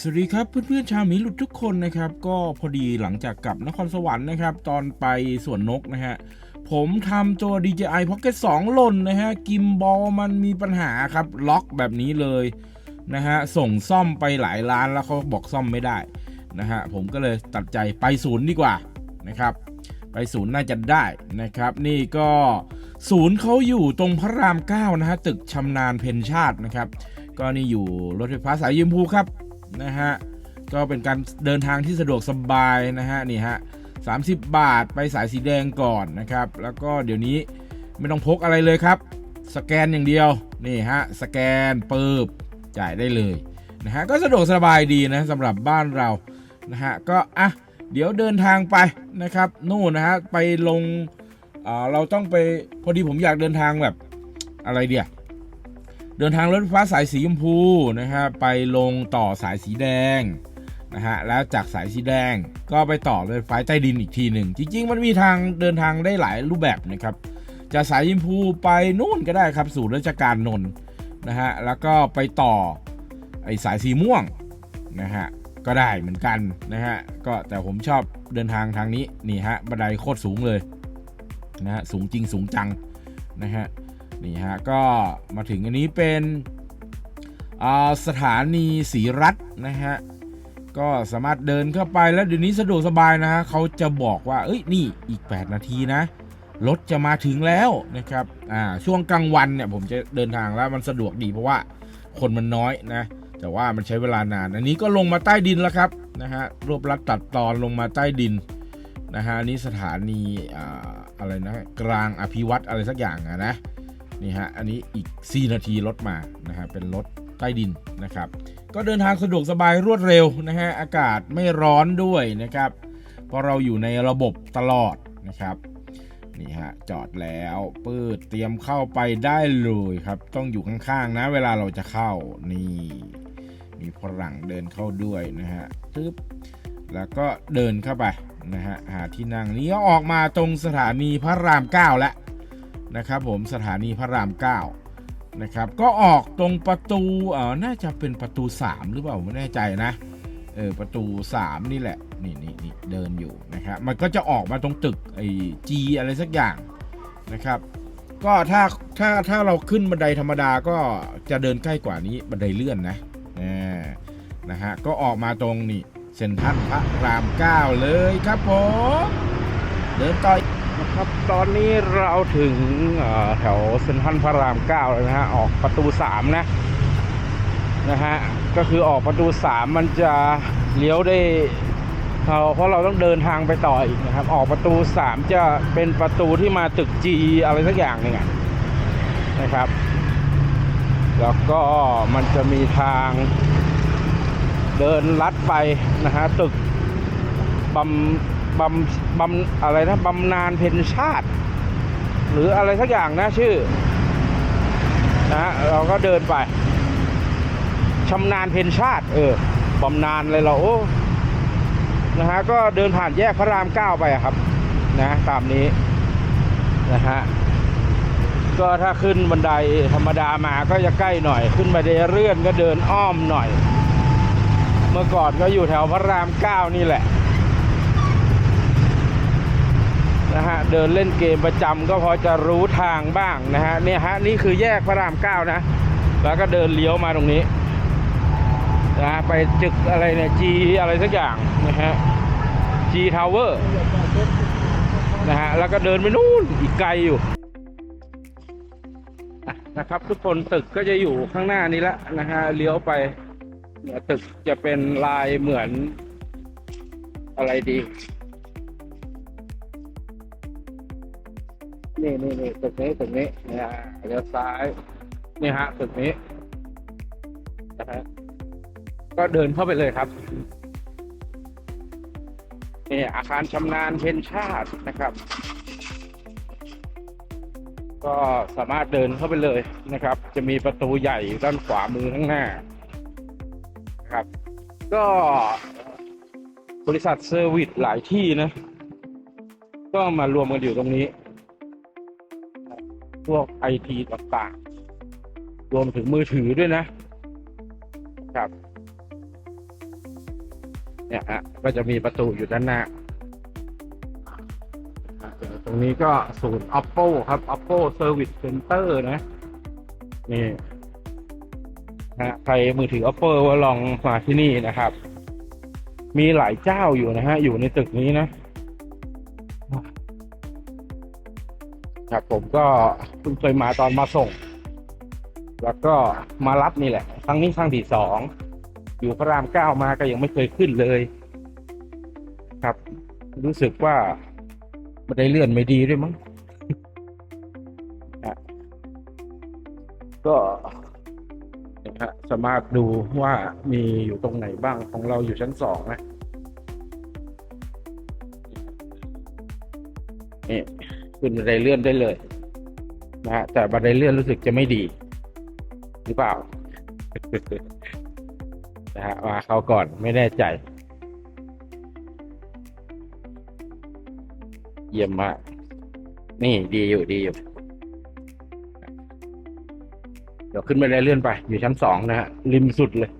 สวัสดีครับเพื่อนๆชาวหมีหลุดทุกคนนะครับก็พอดีหลังจากกลับนครสวรรค์นะครับ ตอนไปสวนนกนะฮะผมทำตัว DJI Pocket 2 หล่นนะฮะกิมบอลมันมีปัญหาครับ ล็อกแบบนี้เลยนะฮะส่งซ่อมไปหลายร้านแล้วเขาบอกซ่อมไม่ได้นะฮะผมก็เลยตัดใจไปศูนย์ดีกว่านะครับ ไปศูนย์น่าจะได้นะครับ นี่ก็ศูนย์เขาอยู่ตรงพระรามเก้านะฮะตึกชำนาญเพนชาตินะครับ ก็นี่อยู่รถไฟฟ้าสายยิมพูครับ นะฮะ ก็เป็นการเดินทางที่สะดวกสบายนะฮะนี่ฮะ30 บาทไปสายสีแดงก่อนนะครับ แล้วก็เดี๋ยวนี้ไม่ต้องพกอะไรเลยครับ สแกนอย่างเดียวนี่ฮะสแกนปึ๊บจ่ายได้เลยนะฮะก็สะดวกสบายดีนะสำหรับบ้านเรานะฮะก็อะเดี๋ยวเดินทางไปนะครับนู่นนะฮะไปลงอ่าเราต้องไปพอดีผมอยากเดินทางแบบอะไรเดีย เดินทางรถไฟฟ้าสายสีชมพูนะฮะไปลงต่อสายสีแดงนะฮะแล้วจากสายสีแดงก็ไปต่อรถไฟฟ้าใต้ดินอีกทีหนึ่งจริง ๆ มันมีทางเดินทางได้หลายรูปแบบนะครับจากสายชมพูไปนู่นก็ได้ครับสู่ราชการนนท์นะฮะแล้วก็ไปต่อไอสายสีม่วงนะฮะก็ได้เหมือนกันนะฮะก็แต่ผมชอบเดินทางทางนี้นี่ฮะบันไดโคตรสูงเลยนะฮะสูงจริงสูงจังนะฮะ นี่ฮะ ก็มาถึงอันนี้เป็นสถานีศรีรัตน์นะฮะ ก็สามารถเดินเข้าไปแล้วเดี๋ยวนี้สะดวกสบายนะฮะเขาจะบอกว่า เอ้ยนี่อีก 8 นาทีนะรถจะมาถึงแล้วนะครับ อ่า ช่วงกลางวันเนี่ยผมจะเดินทางแล้วมันสะดวกดีเพราะว่าคนมันน้อยนะ แต่ว่ามันใช้เวลานาน อันนี้ก็ลงมาใต้ดินแล้วครับนะฮะ รวบรัดตัดตอนลงมาใต้ดินนะฮะอันนี่สถานี อ่า อะไรนะ กลางอภิวัตรอะไรสักอย่างอะนะ นี่ฮะอันนี้อีก 4 นาทีรถมานะฮะเป็นรถใต้ดินนะครับ ก็เดินทางสะดวกสบายรวดเร็วนะฮะอากาศไม่ร้อนด้วยนะครับเพราะเราอยู่ในระบบตลอดนะครับนี่ฮะจอดแล้วปืดเตรียมเข้าไปได้เลยครับ ต้องอยู่ข้างๆนะ เวลาเราจะเข้านี่มีฝรั่งเดินเข้าด้วยนะฮะทึบแล้วก็เดินเข้าไปนะฮะหาที่นั่งนี้ก็ออกมาตรงสถานีพระรามเก้าแล้ว นะครับผมสถานีพระราม 9 นะครับ ก็ออกตรงประตูเออน่าจะเป็นประตู 3 หรือเปล่าไม่แน่ใจนะเออประตู 3 นี่แหละนี่นี่นี่เดินอยู่นะครับมันก็จะออกมาตรงตึกไอ้จีอะไรสักอย่างนะครับก็ถ้าถ้าถ้าเราขึ้นบันไดธรรมดาก็จะเดินใกล้กว่านี้บันไดเลื่อนนะอ่นะฮะก็ออกมาตรงนี่เซ็นทรัลพระราม 9 เลยครับผม เดินต่อ นะครับ ตอนนี้เราถึงแถวเซ็นทรัลพระรามเก้าแล้วนะฮะ ออกประตูสามนะ นะฮะ ก็คือออกประตูสามมันจะเลี้ยวได้เราเพราะเราต้องเดินทางไปต่ออีกนะครับ ออกประตูสามจะเป็นประตูที่มาตึกจีอะไรสักอย่างหนึ่งนะครับ แล้วก็มันจะมีทางเดินลัดไปนะฮะตึกบำ บำบำอะไรนะบำนาญเพนชาติ หรืออะไรสักอย่างนะชื่อนะเราก็เดินไปชำนาญเพนชาติ เออบำนาญเลยเราโอ้นะฮะก็เดินผ่านแยกพระรามเก้าไปอะครับ นะตามนี้นะฮะก็ถ้าขึ้นบันไดธรรมดามาก็จะใกล้หน่อย ขึ้นบันไดเลื่อนก็เดินอ้อมหน่อย เมื่อก่อนก็อยู่แถวพระรามเก้านี่แหละ นะฮะ เดินเล่นเกมประจำก็พอจะรู้ทางบ้างนะฮะเนี่ยฮะนี่คือแยกพระรามเก้านะ แล้วก็เดินเลี้ยวมาตรงนี้นะฮะไปจึกอะไรเนี่ยจีอะไรสักอย่างนะฮะจีทาวเวอร์นะฮะแล้วก็เดินไปนู่นอีกไกลอยู่นะครับทุกคนตึกก็จะอยู่ข้างหน้านี้ละนะฮะเลี้ยวไปเนี่ยตึกจะเป็นลายเหมือนอะไรดี นี่นี่นี่ตึกนี้ตึกนี้นะฮะเลี้ยวซ้ายนี่ฮะตึกนี้นะฮะก็เดินเข้าไปเลยครับนี่อาคารชำนาญเพ็ญชาตินะครับ ก็สามารถเดินเข้าไปเลยนะครับ จะมีประตูใหญ่อยู่ด้านขวามือข้างหน้านะครับ ก็บริษัทเซอร์วิสหลายที่นะ ก็มารวมกันอยู่ตรงนี้ พวกไอทีต่างๆ รวมถึงมือถือด้วยนะ ครับ เนี่ยฮะก็จะมีประตูอยู่ด้านหน้า ตรงนี้ก็ศูนย์ oppo ครับ oppo service center นะ นี่ฮะใครมือถือ oppo ลองมาที่นี่นะครับ มีหลายเจ้าอยู่นะฮะ อยู่ในตึกนี้นะ ครับผมก็เพิ่งเคยมาตอนมาส่ง แล้วก็มารับนี่แหละ ครั้งนี้ครั้งที่สองอยู่พระรามเก้ามาก็ยังไม่เคยขึ้นเลย ครับ รู้สึกว่าบันไดเลื่อนไม่ดีด้วยมั้งก็นะฮะสามารถดูว่ามีอยู่ตรงไหนบ้างของเราอยู่ชั้นสองนะนี่ ขึ้นบันไดเลื่อนได้เลยนะฮะแต่บันไดเลื่อนรู้สึกจะไม่ดี หรือเปล่านะฮะมาเขาก่อนไม่แน่ใจ เยี่ยมมากนี่ดีอยู่ดีอยู่เดี๋ยวขึ้นไปได้เลื่อนไป อยู่ชั้นสองนะฮะริมสุดเลย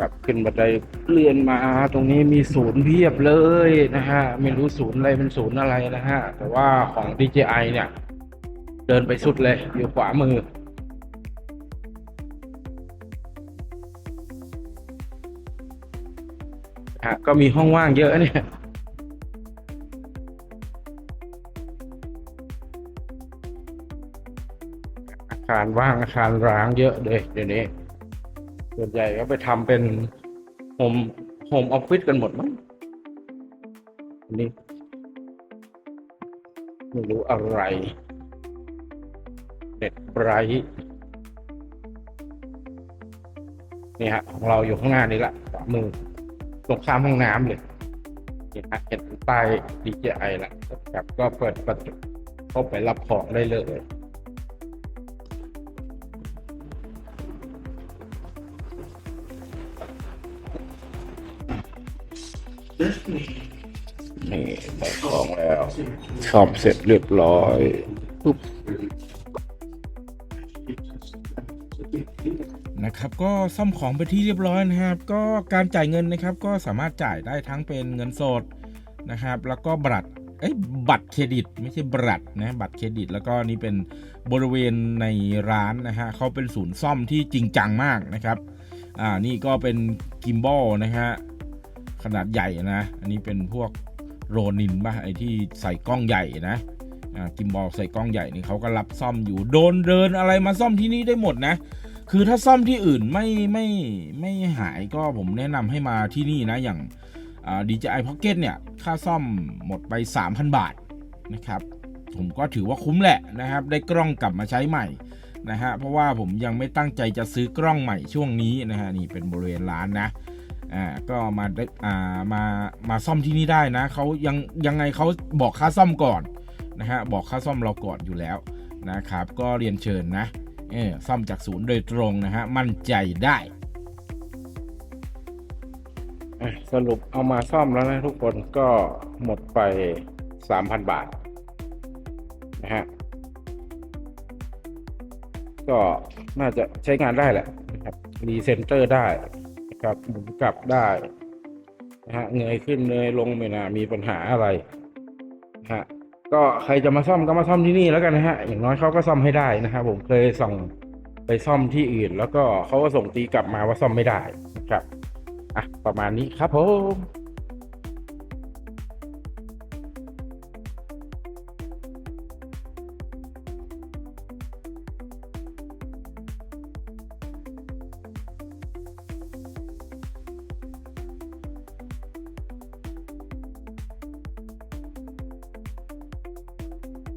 แบบขึ้นบันไดเลื่อนมาตรงนี้มีศูนย์เพียบเลยนะฮะไม่รู้ศูนย์อะไรเป็นศูนย์อะไรนะฮะแต่ว่าของ DJI เนี่ย เดินไปสุดเลยอยู่ขวามือ ฮะ ก็มีห้องว่างเยอะเนี่ยอาคารว่างอาคารร้างเยอะเลยเดี๋ยวนี้ ส่วนใหญ่ก็ไปทำเป็นโฮมโฮมออฟฟิศกันหมดมั้งอันนี้ไม่รู้อะไรเน็ตไบรท์นี่ฮะของเราอยู่ข้างหน้านี้ละขวามือตรงข้ามห้องน้ำเลยเห็นฮะเห็นป้าย DJI ละครับก็เปิดประตูเข้าไปรับของได้เลย นี่ได้ของแล้วซ่อมเสร็จเรียบร้อยปุ๊บนะครับก็ซ่อมของไปที่เรียบร้อยนะครับ ก็การจ่ายเงินนะครับ ก็สามารถจ่ายได้ทั้งเป็นเงินสดนะครับ แล้วก็บัตรเอ้ยบัตรเครดิต ไม่ใช่บัตรนะบัตรเครดิต แล้วก็นี่เป็นบริเวณในร้านนะฮะเขาเป็นศูนย์ซ่อมที่จริงจังมากนะครับอ่านี่ก็เป็นกิมบอลนะฮะ ขนาดใหญ่นะ อันนี้เป็นพวกโรนินป่ะไอที่ใส่กล้องใหญ่นะกิมบอลใส่กล้องใหญ่นี่เขาก็รับซ่อมอยู่โดนเดินอะไรมาซ่อมที่นี่ได้หมดนะ คือถ้าซ่อมที่อื่นไม่ไม่ไม่หายก็ผมแนะนำให้มาที่นี่นะอย่างอ่า DJI Pocket เนี่ย ค่าซ่อมหมดไป 3,000 บาทนะครับ ผมก็ถือว่าคุ้มแหละนะครับ ได้กล้องกลับมาใช้ใหม่นะฮะเพราะว่าผมยังไม่ตั้งใจจะซื้อกล้องใหม่ช่วงนี้นะฮะนี่เป็นบริเวณร้านนะ อ่าก็มาได้อ่ามามาซ่อมที่นี่ได้นะเขายังยังไงเขาบอกค่าซ่อมก่อนนะฮะบอกค่าซ่อมเราก่อนอยู่แล้วนะครับ ก็เรียนเชิญนะเออซ่อมจากศูนย์โดยตรงนะฮะมั่นใจได้สรุปเอามาซ่อมแล้วนะทุกคนก็หมดไปสามพันบาทนะฮะก็น่าจะใช้งานได้แหละนะครับรีเซนเตอร์ได้ กลับหมุนกลับได้นะฮะเงยขึ้นเงยลงไม่น่ามีปัญหาอะไรนะฮะก็ใครจะมาซ่อมก็มาซ่อมที่นี่แล้วกันนะฮะอย่างน้อยเขาก็ซ่อมให้ได้นะครับผมเคยส่งไปซ่อมที่อื่น แล้วก็เขาก็ส่งตีกลับมาว่าซ่อมไม่ได้นะครับอะประมาณนี้ครับผม